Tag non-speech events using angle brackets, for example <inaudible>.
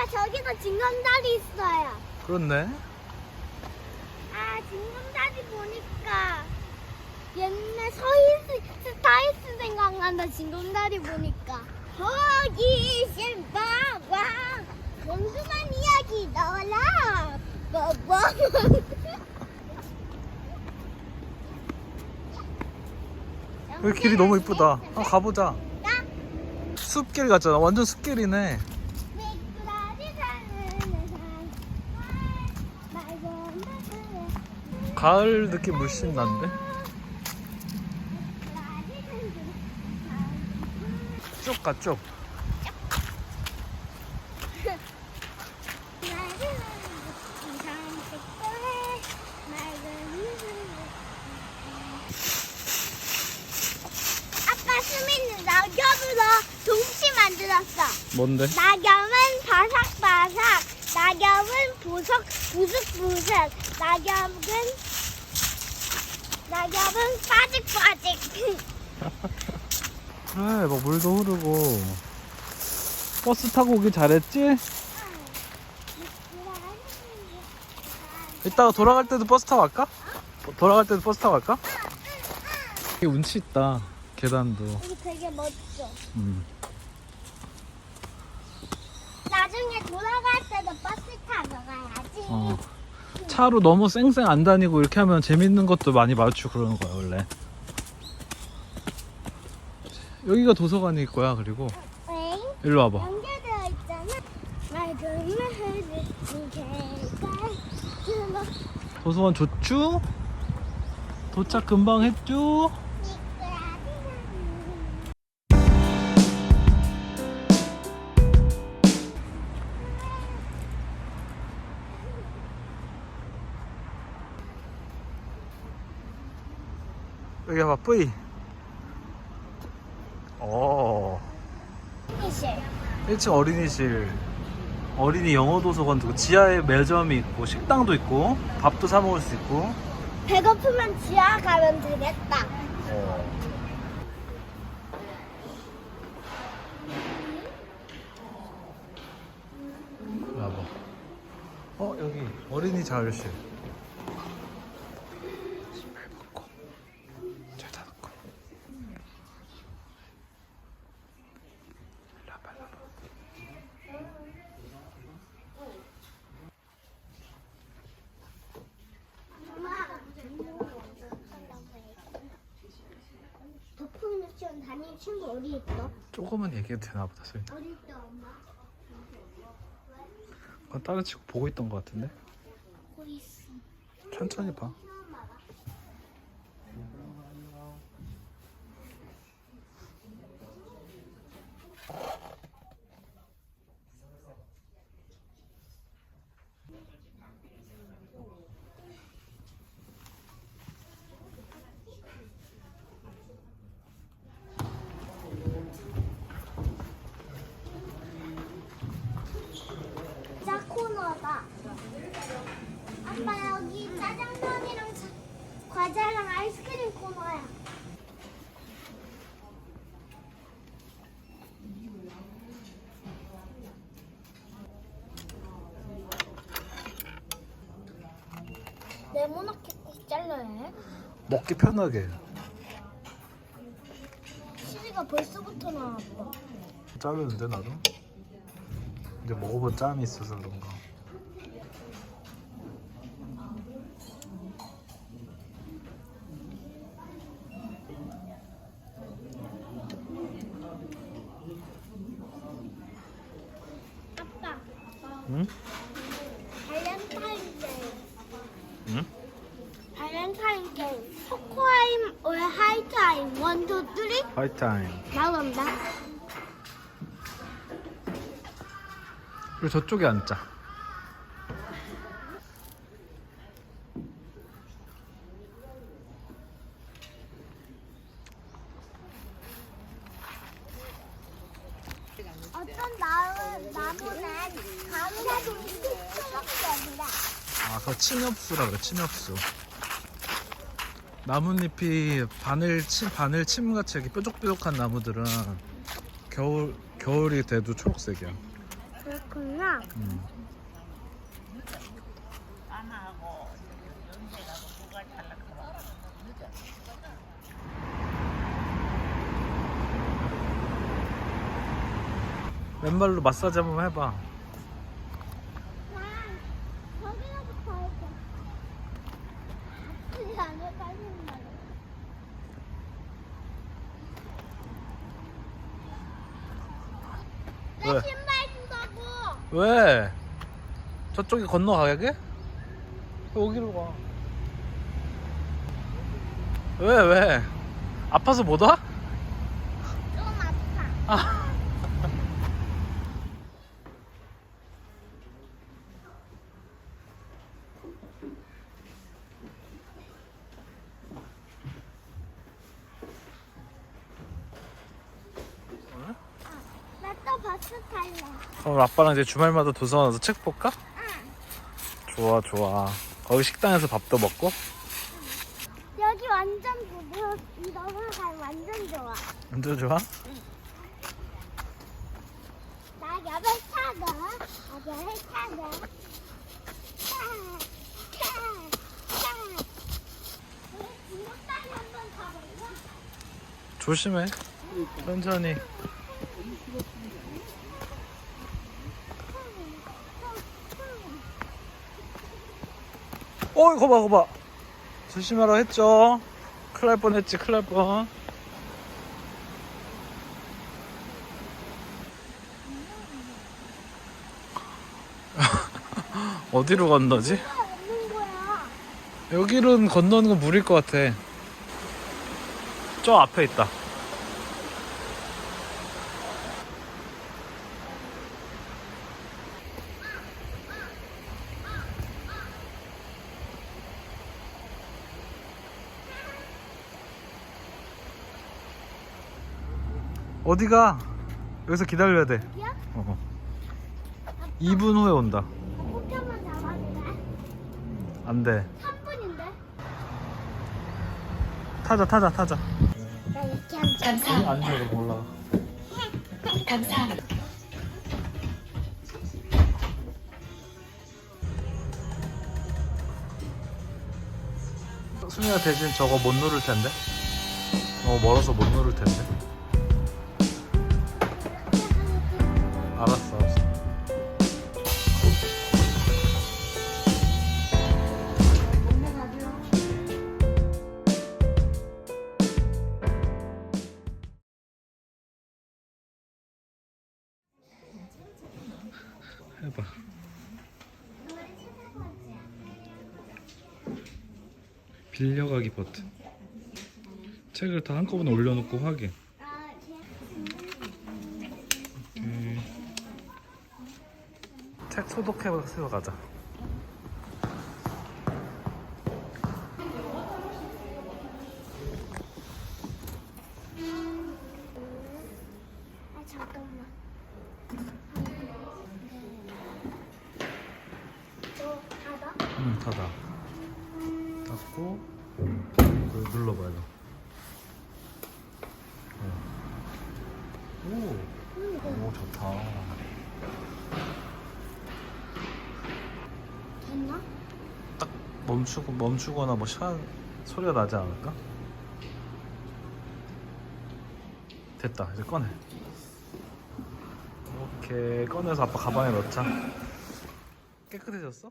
아빠 저기도 징검다리 있어요. 그렇네. 아 징검다리 보니까 옛날 서인스 스타일스 생각난다 징검다리 보니까 호기심 빵빵 공주만 이야기 넣어라 뽀뽀 여기 길이 너무 이쁘다. 한번 가보자. 나 숲길 같잖아. 완전 숲길이네. 미꾸라지 사는 산 맑은 하늘에 가을 느낌 물씬 사는 쭉 가, 쭉. 아빠 수민이 낙엽으로 동치 만들었어. 뭔데? 낙엽은 바삭바삭, 낙엽은 부석 부슥부슥, 낙엽은 낙엽은 빠직빠직. 그래, 막 물도 흐르고. 버스 타고 오기 잘했지? 이따가 돌아갈 때도 버스 타고 갈까? 돌아갈 때도 버스 타고 갈까? 되게 운치 있다. 계단도. 여기 되게 멋져. 음. 나중에 돌아갈 때도 버스 타고 가야지. 어. 차로 너무 쌩쌩 안 다니고 이렇게 하면 재밌는 것도 많이 마주치고 그러는 거야, 원래. 여기가 도서관일 거야, 그리고. 엥? 일로 와봐. 연결되어 있잖아. 맑은 하늘, 개가 들어. 도서관 좋죠? 도착 금방 했죠? 여기 봐봐, 뿌이. 오. 이실. 1층 어린이실 어린이 영어 도서관도 있고 지하에 매점이 있고 식당도 있고 밥도 사 먹을 수 있고 배고프면 지하 가면 되겠다. 봐봐 어 여기 어린이 자율실 신발 벗고 잘 닫았고 일로 와봐 일로 와봐 도풍 유치원 다니는 친구 어디 있어? 조금은 얘기해도 되나 보다 소리 어디 있어 엄마? 그건 다른 친구 보고 있던 것 같은데 거기 있어. 천천히 봐 짜 코너다. 아빠 여기 짜장면이랑 자- 과자랑 아이스크림 코너야. 네모나게 꼭 잘라야 해? 먹기 편하게 치즈가 벌써부터 나왔어. 자르는데 나도 이제 먹어본 짬이 있어서 그런가 아빠, 응? 발렌타인데이. 응? 발렌타인데이. 초코아임 or 하이타임? 원, 투, 쓰리? 화이트타임 나온다. 그리고 저쪽에 앉자 어떤 나무, 나무는 가을에도 수밖에 없다. 아 그거 침엽수라 그래 침엽수 나뭇잎이 바늘 침 바늘 침같이 이렇게 뾰족뾰족한 나무들은 겨울 겨울이 돼도 초록색이야 그렇구나. 음. 왼발로 마사지 한번 해봐. 난 저기라도 가야지. 아프지 않을까는 말이야. 내 왜? 신발 주라고. 왜? 저쪽에 건너가게? 여기로 가. 왜, 왜? 아파서 못 와? 좀 아파. 아. 나. 그럼 아빠랑 이제 주말마다 도서관 와서 책 볼까? 응. 좋아, 좋아. 거기 식당에서 밥도 먹고? 여기 완전 부드러 이거가 완전 좋아. 완전 좋아? 나 옆에 타고, 타고. 중국다리 한번 가볼까? 조심해. 천천히. 어, 이거 봐, 이거 봐. 조심하라 했죠? 큰일 날 뻔 했지, 큰일 날 뻔. <laughs> 어디로 건너지? 여기는 건너는 건 무리일 것 같아. 저 앞에 있다. 어디가? 여기서 기다려야 돼. 어. 2분 후에 온다. 목표만 잡았는데? 안 돼. 3분인데? 타자, 타자, 타자. 나 이렇게 앉아. 감사합니다. 안 돼, 몰라. 감사합니다. 수미가 대신 저거 못 누를 텐데. 어 멀어서 못 누를 텐데. 해봐. 빌려가기 버튼. 책을 다 한꺼번에 올려놓고 확인. 책 소독해서 가자. 아, 잠깐만. 저 응, 닫아. 닫고 이거 눌러봐 이거. 어. 오, 오 좋다. 됐나? 딱 멈추고 멈추거나 뭐 시간 소리가 나지 않을까? 됐다. 이제 꺼내. 이렇게 꺼내서 아빠 가방에 넣자. 깨끗해졌어?